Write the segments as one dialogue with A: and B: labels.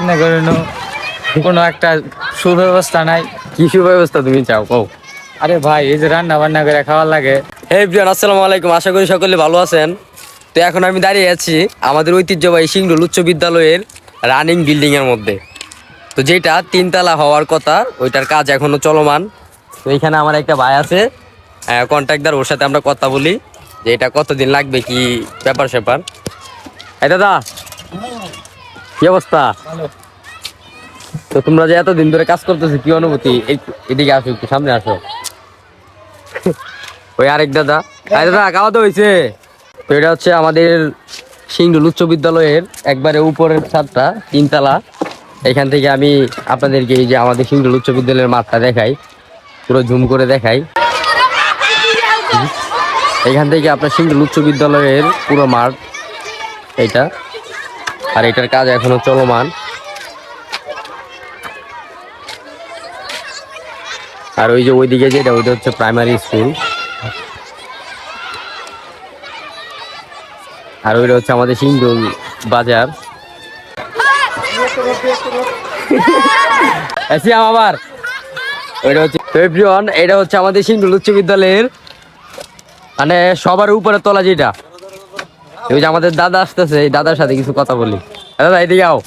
A: আপনি করেন কোনো একটা সুব্যবস্থা নাই।
B: কি সুব্যবস্থা তুমি চাও কও?
A: আরে ভাই এই যে রান্না বান্না করে খাওয়ার লাগে।
B: হে প্রিয়ান আসসালামু আলাইকুম। আশা করি সকলে ভালো আছেন। তো এখন আমি দাঁড়িয়ে আছি আমাদের ঐতিহ্যবাহী সিংড়ুল উচ্চ বিদ্যালয়ের রানিং বিল্ডিং এর মধ্যে। তো যেটা তিনতলা হওয়ার কথা ওইটার কাজ এখনও চলমান। তো এখানে আমার একটা ভাই আছে কন্ট্রাক্টর ওর সাথে আমরা কথা বলি যে এটা কতদিন লাগবে কি ব্যাপার স্যাপার এই দাদা কি অবস্থা? তো তোমরা যে এতদিন ধরে কাজ করতেছো, কি অনুভূতি? এদিকে আসো, একটু সামনে আসো। ওই আরেক দাদা। আরে দাদা, খাওয়া তো হয়েছে তো এটা হচ্ছে আমাদের সিংডুল উচ্চ বিদ্যালয়ের একবারে উপরের ছাদটা, তিনতলা। এখান থেকে আমি আপনাদেরকে এই যে আমাদের সিংডুল উচ্চ বিদ্যালয়ের মাঠটা দেখাই। পুরো ঝুম করে দেখাই। এখান থেকে আপনার সিংডুল উচ্চ বিদ্যালয়ের পুরো মাঠ, এইটা। আর এটার কাজ এখনও চলমান। আর ওই যে ওইদিকে যেটা, ওইটা হচ্ছে প্রাইমারি স্কুল আর ওইটা হচ্ছে আমাদের সিংডুল বাজার। আবার। ওইটা হচ্ছে এটা হচ্ছে আমাদের সিংডুল উচ্চ বিদ্যালয়ের। মানে সবার উপরে তলা যেটা। ওই যে আমাদের দাদা আসতেছে এই দাদার সাথে কিছু কথা বলি। দাদা এদিকে আও।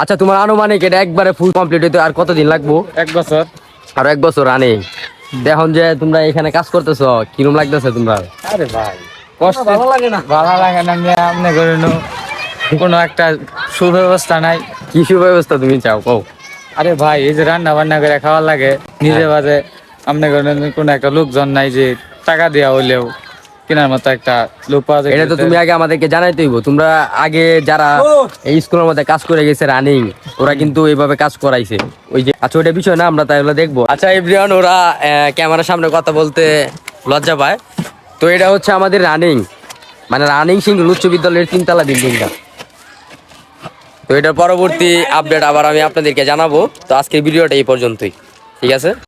B: আচ্ছা তোমার আনুমানিক এটা একবারে ফুল কমপ্লিট হইতে আর কতদিন লাগবো?
A: এক বছর।
B: আরও এক বছর রানে এখন যে তোমরা এখানে কাজ করতেছো কিরম লাগতেছে তোমরা?
A: আরে ভাই কষ্ট। ভালো লাগে না। ভালো লাগে না যে আপনি করেন কোনো একটা সুব্যবস্থা নাই।
B: কি সুব্যবস্থা তুমি চাও কও।
A: আরে ভাই এই যে রান্না বান্না করে খাওয়ার লাগে নিজে বাজে আপনি করেন কোনো একটা লোকজন নাই যে টাকা দেওয়া হইলেও। কেনার মতো একটা লোক পাওয়া যায়
B: এটা তো তুমি আগে আমাদেরকে জানাইতে হইব। তোমরা আগে যারা এই স্কুলের মধ্যে কাজ করে গেছে রানিং ওরা কিন্তু এইভাবে কাজ করাইছে। ওই যে আচ্ছা ওইটা বিষয় না আমরা দেখব। আচ্ছা এভরিওয়ান ওরা ক্যামেরার সামনে কথা বলতে লজ্জা পায়। তো এটা হচ্ছে আমাদের রানিং মানে রানিং সিং উচ্চ বিদ্যালয়ের তিনতলা বিল্ডিংটা তো এটার পরবর্তী আপডেট আবার আমি আপনাদেরকে জানাব। তো আজকের ভিডিওটা এই পর্যন্তই। ঠিক আছে?